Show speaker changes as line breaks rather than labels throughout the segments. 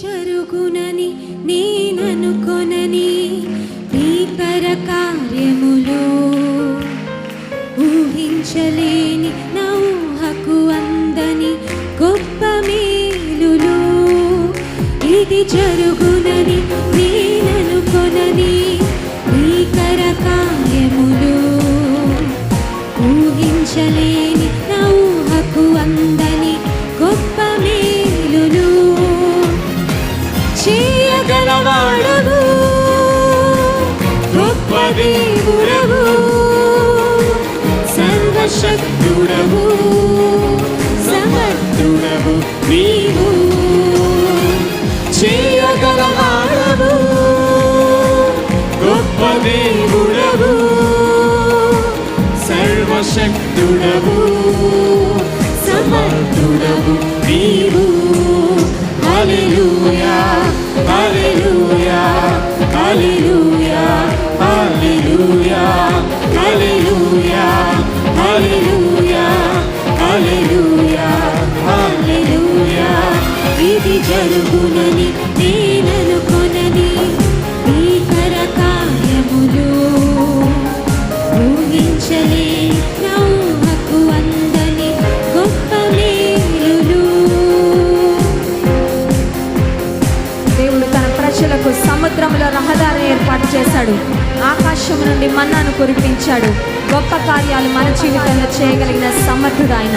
జరుగునని నేననుకొనని భీకర కార్యములో ఊహించలేని నా ఊహకు అందని గొప్ప మేలులు. ఇది జరుగునని నేననుకొనని నీ కర కార్యములో ఊహించలే సర్వశక్తుడవు సమర్థుడవు నీవు. చేయగలవాడవు.
గొప్ప దేవుడవు. సర్వశక్తుడవు. సమర్థుడవు నీవు. హల్లెలూయా హల్లెలూయా హల్లెలూయా. హల్లెలూయా హల్లెలూయా హల్లెలూయా
ఇది జరుగునని నేననుకొనని భీకర కార్యములు ఊహించలే నా ఊహకు అందని గొప్ప మేలులు.
దేవుడు తన ప్రజలకు సముద్రంలో రహదారి ఏర్పాటు చేశాడు. ఆకాశం నుండి మన్నాను కురిపించాడు. గొప్ప కార్యాలు మన జీవితంలో చేయగలిగిన సమర్థుడు ఆయన.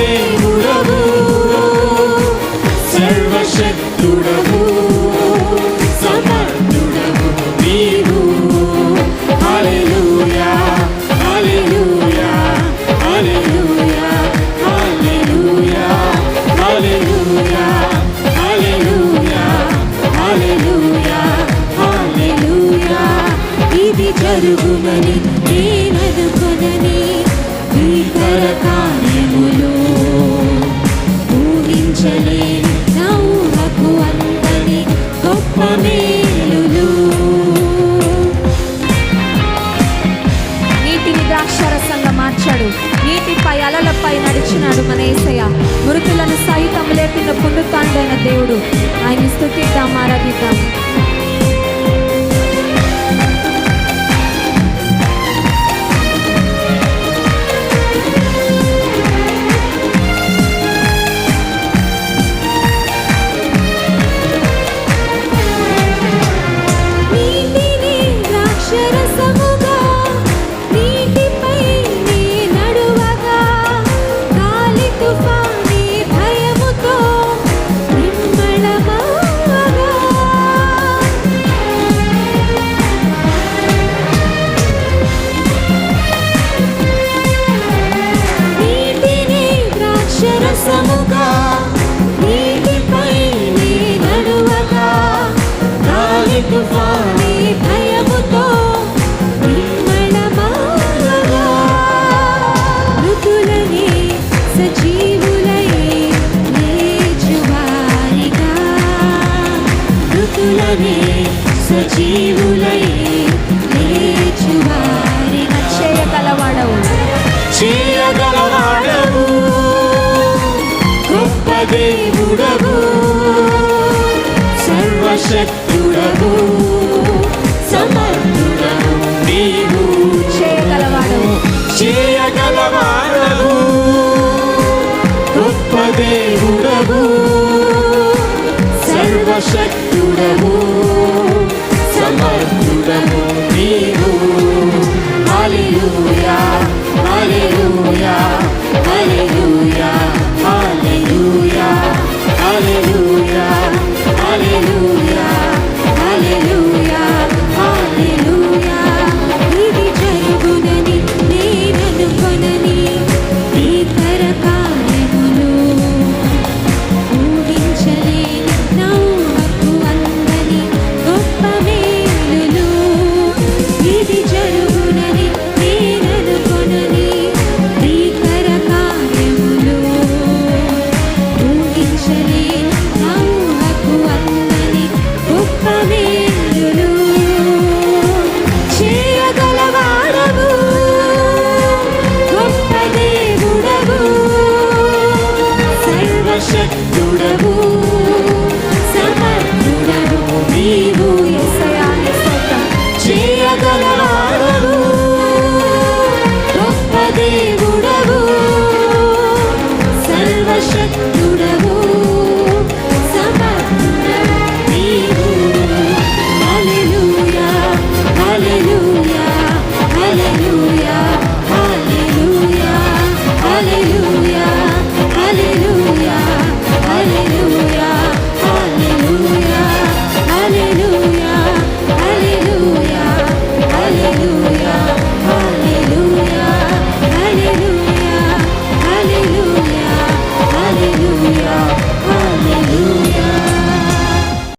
దేవుడవు సర్వశక్తుడవు సమర్థుడవు నీవు హల్లెలూయా హల్లెలూయా హల్లెలూయా హల్లెలూయా హల్లెలూయా హల్లెలూయా హల్లెలూయా హల్లెలూయా
ఇది జరుగునని నేననుకొనని
నడిచాడు నీటిపై అలలపై నడిచినాడు మన ఏసయ్య మృతులను సహితం లేపిన పుండుతాండైన దేవుడు. ఆయన స్థుతిద్దాం ఆరాధిద్దాం.
తానే సజీవులై
లేచువారి
చేయగలవాడవు
చేయగలవాడవు గొప్ప దేవుడవు. సర్వశక్తుడవు. సమర్థుడవు. నీవు
చేయగలవాడవు చేయగలవాడవు గొప్ప దేవుడవు.
సర్వశక్తి సమర్థుడము
సమర్థుడము
నీవు. హల్లెలూయా హల్లెలూయా.